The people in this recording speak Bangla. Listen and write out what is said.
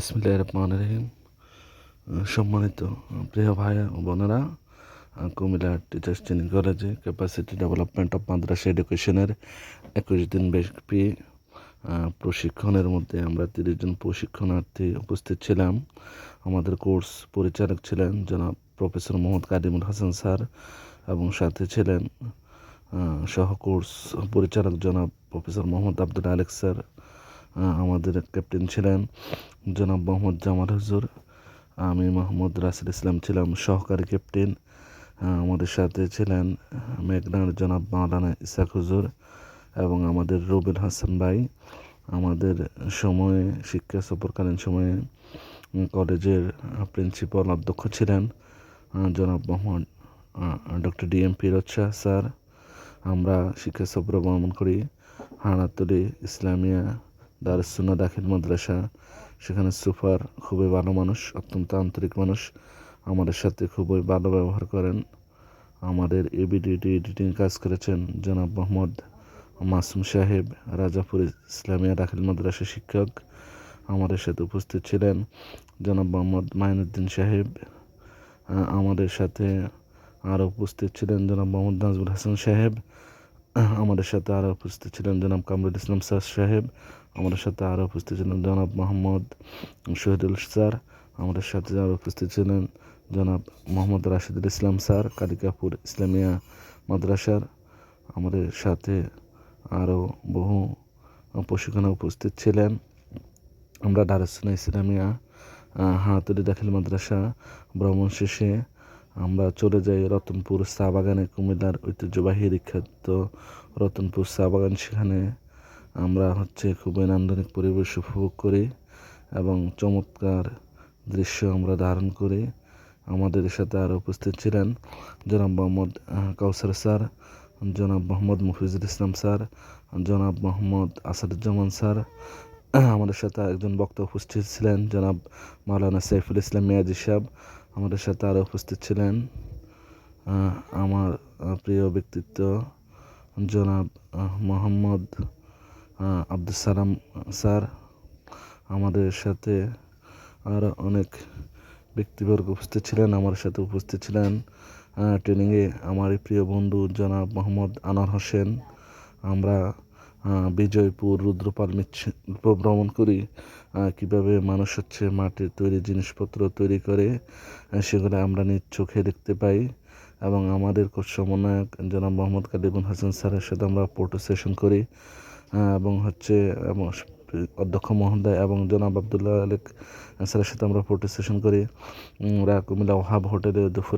বিসমিল্লাহ রহমান রহিম। সম্মানিত প্রিয় ভাই বোনেরা কুমিল্লা টিচার্স ট্রেনিং কলেজে ক্যাপাসিটি ডেভেলপমেন্ট অফ মাদ্রাসা এডুকেশনের একুশ দিন ব্যাপী প্রশিক্ষণের মধ্যে আমরা তিরিশ জন প্রশিক্ষণার্থী উপস্থিত ছিলাম। আমাদের কোর্স পরিচালক ছিলেন জনাব প্রফেসর মোহাম্মদ কাদিমুল হাসান স্যার এবং সাথে ছিলেন সহ কোর্স পরিচালক জনাব প্রফেসর মোহাম্মদ আব্দুল আলেক স্যার। আমাদের ক্যাপ্টেন ছিলেন জনাব মোহাম্মদ জামাল হুজুর। আমি মোহাম্মদ রাসেল ইসলাম ছিলাম সহকারী ক্যাপ্টেন আমাদের সাথে ছিলেন মেঘনার জনাব মাওলানা ইসাক হুজুর এবং আমাদের রুবেল হাসান ভাই। আমাদের সময়ে, শিক্ষা সফরকালীন সময়ে কলেজের প্রিন্সিপাল অধ্যক্ষ ছিলেন জনাব Mohammad doctor D M Firoz Shah sir. আমরা শিক্ষা সফর ভ্রমণ করি হানাতলি ইসলামিয়া দারুসুন্না দাখিল মাদ্রাসা। সেখানে সুপার, খুবই ভালো মানুষ, অত্যন্ত আন্তরিক মানুষ। আমাদের সাথে খুবই ভালো ব্যবহার করেন। আমাদের এবিডিটি এডিটিং কাজ করেছেন জনাব মোহাম্মদ মাসুম সাহেব, রাজাপুর ইসলামিয়া দাখিল মাদ্রাসা শিক্ষক। আমাদের সাথে উপস্থিত ছিলেন জনাব মোহাম্মদ মাইনুদ্দিন সাহেব। আমাদের সাথে আরও উপস্থিত ছিলেন জনাব মোহাম্মদ নাজবুল হাসান সাহেব। আমাদের সাথে আরও উপস্থিত ছিলেন জনাব কামরুল ইসলাম স্যার সাহেব, আমাদের সাথে আরও উপস্থিত ছিলেন জনাব মোহাম্মদ শহীদুল স্যার, আমাদের সাথে আরও উপস্থিত ছিলেন জনাব মোহাম্মদ রাশিদুল ইসলাম স্যার, কালিকাপুর ইসলামিয়া মাদ্রাসার। আমাদের সাথে আরও বহু প্রশিক্ষণে উপস্থিত ছিলেন আমরা দারুসুনা ইসলামিয়া হাতুরি দাখিল মাদ্রাসা, ভ্রমণ শেষে আমরা চলে যাই রতনপুর চা বাগানে কুমিল্লার ঐতিহ্যবাহী বিখ্যাত রতনপুর চা বাগান। সেখানে আমরা হচ্ছে খুবই নান্দনিক পরিবেশ উপভোগ করি এবং চমৎকার দৃশ্য আমরা ধারণ করি। আমাদের সাথে আরও উপস্থিত ছিলেন জনাব মোহাম্মদ কাউসার স্যার, জনাব মোহাম্মদ মুফিজুল ইসলাম স্যার, জনাব মোহাম্মদ আসাদুজ্জামান স্যার। আমাদের সাথে একজন বক্তা উপস্থিত ছিলেন জনাব মাওলানা সাইফুল ইসলাম মিয়াজি সাহেব। আমাদের সাথে আরও উপস্থিত ছিলেন আমার প্রিয় ব্যক্তিত্ব জনাব মোহাম্মদ আব্দুল সালাম স্যার, আমাদের সাথে আর অনেক ব্যক্তিবর্গ উপস্থিত ছিলেন, আমার সাথে উপস্থিত ছিলেন ট্রেনিংয়ে আমার প্রিয় বন্ধু জনাব মোহাম্মদ আনোয়ার হোসেন, আমরা বিজয়পুর, রুদ্রপাল মিছিল ভ্রমণ করি কীভাবে মানুষ হচ্ছে মাটির তৈরি জিনিসপত্র তৈরি করে সেগুলো আমরা নিজ চোখে দেখতে পাই। এবং আমাদের সমন্বয়ক জনাব মোহাম্মদ কালিবুল হাসান স্যারের সাথে আমরা ফটো সেশন করি এবং হচ্ছে এবং অধ্যক্ষ মহোদয় এবং জনাব আবদুল্লাহ আলেক স্যারের সাথে আমরা ফটো সেশন করি। আমরা কুমিল্লা ওহাব হোটেলে দুপুর